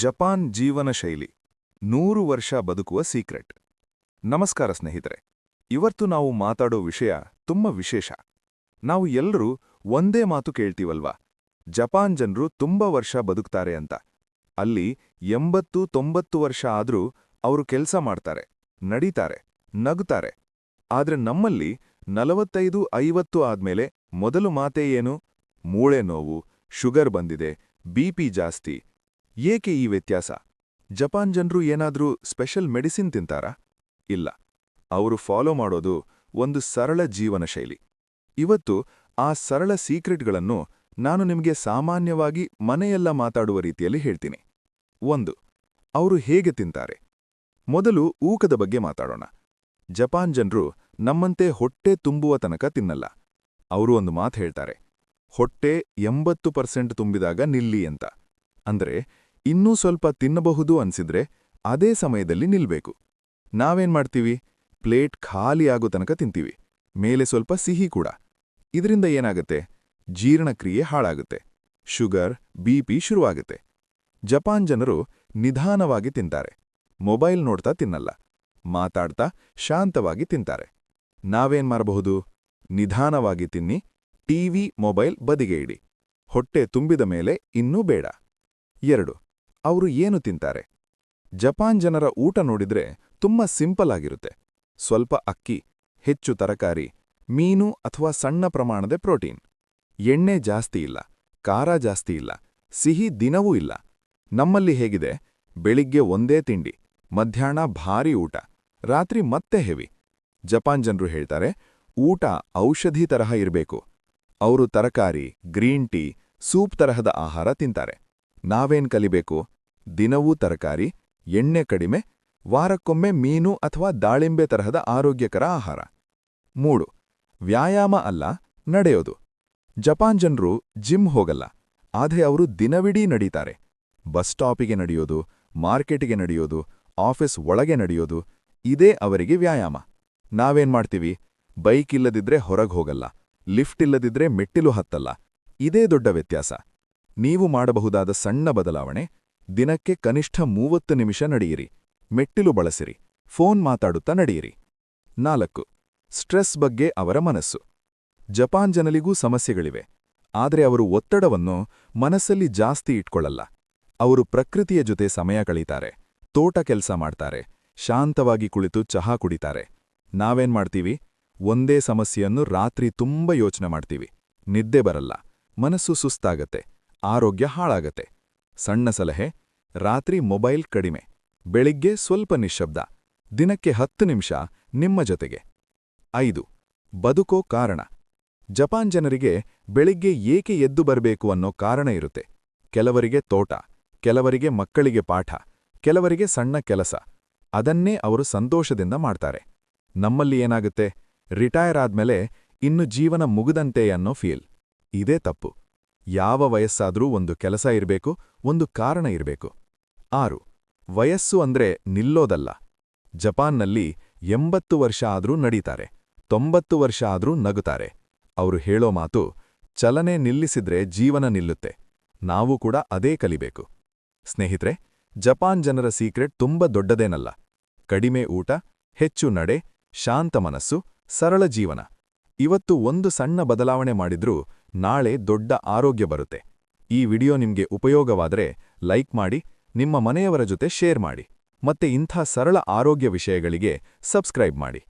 Japan ಜೀವನ ಶೈಲಿ. ನೂರು ವರ್ಷ ಬದುಕುವ ಸೀಕ್ರೆಟ್. ನಮಸ್ಕಾರ ಸ್ನೇಹಿತರೆ. ಇವತ್ತು ನಾವು ಮಾತಾಡೋ ವಿಷಯ ತುಂಬ ವಿಶೇಷ. ನಾವು ಎಲ್ಲರೂ ಒಂದೇ ಮಾತು ಕೇಳ್ತೀವಲ್ವಾ? ಜಪಾನ್ ಜನರು ತುಂಬ ವರ್ಷ ಬದುಕ್ತಾರೆ ಅಂತ. ಅಲ್ಲಿ ಎಂಬತ್ತು ತೊಂಬತ್ತು ವರ್ಷ ಆದ್ರೂ ಅವರು ಕೆಲಸ ಮಾಡ್ತಾರೆ, ನಡೀತಾರೆ ನಗುತ್ತಾರೆ ಆದರೆ ನಮ್ಮಲ್ಲಿ ನಲವತ್ತೈದು ಐವತ್ತು ಆದ್ಮೇಲೆ ಮೊದಲು ಮಾತೇ ಏನು? ಮೂಳೆ ನೋವು, ಶುಗರ್ ಬಂದಿದೆ ಬಿಪಿ ಜಾಸ್ತಿ ಏಕೆ ಈ ವ್ಯತ್ಯಾಸ? ಜಪಾನ್ ಜನರು ಏನಾದರೂ ಸ್ಪೆಷಲ್ ಮೆಡಿಸಿನ್ ತಿಂತಾರಾ? ಇಲ್ಲ. ಅವರು ಫಾಲೋ ಮಾಡೋದು ಒಂದು ಸರಳ ಜೀವನ ಶೈಲಿ. ಇವತ್ತು ಆ ಸರಳ ಸೀಕ್ರೆಟ್ಗಳನ್ನು ನಾನು ನಿಮಗೆ ಸಾಮಾನ್ಯವಾಗಿ ಮನೆಯೆಲ್ಲ ಮಾತಾಡುವ ರೀತಿಯಲ್ಲಿ ಹೇಳ್ತೀನಿ. ಒಂದು, ಅವರು ಹೇಗೆ ತಿಂತಾರೆ? ಮೊದಲು ಊಕದ ಬಗ್ಗೆ ಮಾತಾಡೋಣ. ಜಪಾನ್ ಜನರು ನಮ್ಮಂತೆ ಹೊಟ್ಟೆ ತುಂಬುವ ತನಕ ತಿನ್ನಲ್ಲ. ಅವರು ಒಂದು ಮಾತು ಹೇಳ್ತಾರೆ. ಹೊಟ್ಟೆ ಎಂಬತ್ತು ಪರ್ಸೆಂಟ್ ತುಂಬಿದಾಗ ನಿಲ್ಲಿ ಅಂತ. ಅಂದ್ರೆ ಇನ್ನೂ ಸ್ವಲ್ಪ ತಿನ್ನಬಹುದು ಅನ್ಸಿದ್ರೆ ಅದೇ ಸಮಯದಲ್ಲಿ ನಿಲ್ಬೇಕು. ನಾವೇನ್ ಮಾಡ್ತೀವಿ? ಪ್ಲೇಟ್ ಖಾಲಿ ಆಗೋ ತನಕ ತಿಂತೀವಿ. ಮೇಲೆ ಸ್ವಲ್ಪ ಸಿಹಿ ಕೂಡ. ಇದರಿಂದ ಏನಾಗುತ್ತೆ? ಜೀರ್ಣಕ್ರಿಯೆ ಹಾಳಾಗುತ್ತೆ. ಶುಗರ್ ಬಿಪಿ ಶುರುವಾಗುತ್ತೆ. ಜಪಾನ್ ಜನರು ನಿಧಾನವಾಗಿ ತಿಂತಾರೆ. ಮೊಬೈಲ್ ನೋಡ್ತಾ ತಿನ್ನಲ್ಲ. ಮಾತಾಡ್ತಾ ಶಾಂತವಾಗಿ ತಿಂತಾರೆ. ನಾವೇನ್ ಮಾಡಬಹುದು? ನಿಧಾನವಾಗಿ ತಿನ್ನಿ. ಟಿವಿ ಮೊಬೈಲ್ ಬದಿಗೆ ಇಡಿ. ಹೊಟ್ಟೆ ತುಂಬಿದ ಮೇಲೆ ಇನ್ನೂ ಬೇಡ. ಎರಡು. ಅವರು ಏನು ತಿಂತಾರೆ? ಜಪಾನ್ ಜನರ ಊಟ ನೋಡಿದ್ರೆ ತುಂಬಾ ಸಿಂಪಲ್ ಆಗಿರುತ್ತೆ. ಸ್ವಲ್ಪ ಅಕ್ಕಿ, ಹೆಚ್ಚು ತರಕಾರಿ, ಮೀನು ಅಥವಾ ಸಣ್ಣ ಪ್ರಮಾಣದ ಪ್ರೋಟೀನ್. ಎಣ್ಣೆ ಜಾಸ್ತಿ ಇಲ್ಲ, ಖಾರ ಜಾಸ್ತಿ ಇಲ್ಲ, ಸಿಹಿ ದಿನವೂ ಇಲ್ಲ. ನಮ್ಮಲ್ಲಿ ಹೇಗಿದೆ, ಬೆಳಿಗ್ಗೆ ಒಂದೇ ತಿಂಡಿ, ಮಧ್ಯಾಹ್ನ ಭಾರಿ ಊಟ, ರಾತ್ರಿ ಮತ್ತೆ ಹೆವಿ. ಜಪಾನ್ ಜನರು ಹೇಳ್ತಾರೆ, ಊಟ ಔಷಧಿ ತರಹ ಇರಬೇಕು. ಅವರು ತರಕಾರಿ, ಗ್ರೀನ್ ಟೀ, ಸೂಪ್ ತರಹದ ಆಹಾರ ತಿಂತಾರೆ. ನಾವೇನ್ ಕಲಿಬೇಕು? ದಿನವೂ ತರಕಾರಿ, ಎಣ್ಣೆ ಕಡಿಮೆ, ವಾರಕ್ಕೊಮ್ಮೆ ಮೀನು ಅಥವಾ ದಾಳಿಂಬೆ ತರಹದ ಆರೋಗ್ಯಕರ ಆಹಾರ. ಮೂಡು ವ್ಯಾಯಾಮ ಅಲ್ಲ, ನಡೆಯೋದು. ಜಪಾನ್ ಜನರು ಜಿಮ್ ಹೋಗಲ್ಲ, ಆದರೆ ಅವರು ದಿನವಿಡೀ ನಡೀತಾರೆ. ಬಸ್ ಸ್ಟಾಪಿಗೆ ನಡೆಯೋದು, ಮಾರ್ಕೆಟಿಗೆ ನಡೆಯೋದು, ಆಫೀಸ್ ಒಳಗೆ ನಡೆಯೋದು, ಇದೇ ಅವರಿಗೆ ವ್ಯಾಯಾಮ. ನಾವೇನ್ ಮಾಡ್ತೀವಿ? ಬೈಕ್ ಇಲ್ಲದಿದ್ರೆ ಹೊರಗೆ ಹೋಗಲ್ಲ, ಲಿಫ್ಟ್ ಇಲ್ಲದಿದ್ರೆ ಮೆಟ್ಟಿಲು ಹತ್ತಲ್ಲ, ಇದೇ ದೊಡ್ಡ ವ್ಯತ್ಯಾಸ. ನೀವು ಮಾಡಬಹುದಾದ ಸಣ್ಣ ಬದಲಾವಣೆ ದಿನಕ್ಕೆ ಕನಿಷ್ಠ ಮೂವತ್ತು ನಿಮಿಷ ನಡೆಯಿರಿ. ಮೆಟ್ಟಿಲು ಬಳಸಿರಿ. ಫೋನ್ ಮಾತಾಡುತ್ತಾ ನಡೆಯಿರಿ. ನಾಲ್ಕು. ಸ್ಟ್ರೆಸ್ ಬಗ್ಗೆ ಅವರ ಮನಸ್ಸು. ಜಪಾನ್ ಜನರಿಗೂ ಸಮಸ್ಯೆಗಳಿವೆ. ಆದರೆ ಅವರು ಒತ್ತಡವನ್ನು ಮನಸ್ಸಲ್ಲಿ ಜಾಸ್ತಿ ಇಟ್ಕೊಳ್ಳಲ್ಲ. ಅವರು ಪ್ರಕೃತಿಯ ಜೊತೆ ಸಮಯ ಕಳೀತಾರೆ. ತೋಟ ಕೆಲಸ ಮಾಡ್ತಾರೆ. ಶಾಂತವಾಗಿ ಕುಳಿತು ಚಹಾ ಕುಡಿತಾರೆ. ನಾವೇನ್ ಮಾಡ್ತೀವಿ? ಒಂದೇ ಸಮಸ್ಯೆಯನ್ನು ರಾತ್ರಿ ತುಂಬ ಯೋಚನೆ ಮಾಡ್ತೀವಿ. ನಿದ್ದೆ ಬರಲ್ಲ. ಮನಸ್ಸು ಸುಸ್ತಾಗತ್ತೆ. ಆರೋಗ್ಯ ಹಾಳಾಗತ್ತೆ. ಸಣ್ಣ ಸಲಹೆ, ರಾತ್ರಿ ಮೊಬೈಲ್ ಕಡಿಮೆ, ಬೆಳಿಗ್ಗೆ ಸ್ವಲ್ಪ ನಿಶ್ಶಬ್ದ, ದಿನಕ್ಕೆ ಹತ್ತು ನಿಮಿಷ ನಿಮ್ಮ ಜೊತೆಗೆ. ಐದು, ಬದುಕೋ ಕಾರಣ. ಜಪಾನ್ ಜನರಿಗೆ ಬೆಳಿಗ್ಗೆ ಏಕೆ ಎದ್ದು ಬರಬೇಕು ಅನ್ನೋ ಕಾರಣ ಇರುತ್ತೆ. ಕೆಲವರಿಗೆ ತೋಟ, ಕೆಲವರಿಗೆ ಮಕ್ಕಳಿಗೆ ಪಾಠ, ಕೆಲವರಿಗೆ ಸಣ್ಣ ಕೆಲಸ, ಅದನ್ನೇ ಅವರು ಸಂತೋಷದಿಂದ ಮಾಡ್ತಾರೆ. ನಮ್ಮಲ್ಲಿ ಏನಾಗುತ್ತೆ? ರಿಟೈರ್ ಆದ್ಮೇಲೆ ಇನ್ನು ಜೀವನ ಮುಗಿದಂತೆ ಅನ್ನೋ ಫೀಲ್. ಇದೇ ತಪ್ಪು. ಯಾವ ವಯಸ್ಸಾದ್ರೂ ಒಂದು ಕೆಲಸ ಇರಬೇಕು, ಒಂದು ಕಾರಣ ಇರಬೇಕು. ಆರು, ವಯಸ್ಸು ಅಂದ್ರೆ ನಿಲ್ಲೋದಲ್ಲ. ಜಪಾನ್ನಲ್ಲಿ ಎಂಬತ್ತು ವರ್ಷ ಆದ್ರೂ ನಡೀತಾರೆ, ತೊಂಬತ್ತು ವರ್ಷ ಆದ್ರೂ ನಗುತ್ತಾರೆ. ಅವರು ಹೇಳೋ ಮಾತು, ಚಲನೆ ನಿಲ್ಲಿಸಿದ್ರೆ ಜೀವನ ನಿಲ್ಲುತ್ತೆ, ನಾವು ಕೂಡ ಅದೇ ಕಲಿಬೇಕು. ಸ್ನೇಹಿತರೆ, ಜಪಾನ್ ಜನರ ಸೀಕ್ರೆಟ್ ತುಂಬ ದೊಡ್ಡದೇನಲ್ಲ. ಕಡಿಮೆ ಊಟ, ಹೆಚ್ಚು ನಡೆ, ಶಾಂತ ಮನಸ್ಸು, ಸರಳ ಜೀವನ. ಇವತ್ತು ಒಂದು ಸಣ್ಣ ಬದಲಾವಣೆ ಮಾಡಿದ್ರೂ ನಾಳೆ ದೊಡ್ಡ ಆರೋಗ್ಯ ಬರುತ್ತೆ. ಈ ವಿಡಿಯೋ ನಿಮ್ಗೆ ಉಪಯೋಗವಾದರೆ ಲೈಕ್ ಮಾಡಿ, ನಿಮ್ಮ ಮನೆಯವರ ಜೊತೆ ಶೇರ್ ಮಾಡಿ, ಮತ್ತೆ ಇಂಥ ಸರಳ ಆರೋಗ್ಯ ವಿಷಯಗಳಿಗೆ ಸಬ್ಸ್ಕ್ರೈಬ್ ಮಾಡಿ.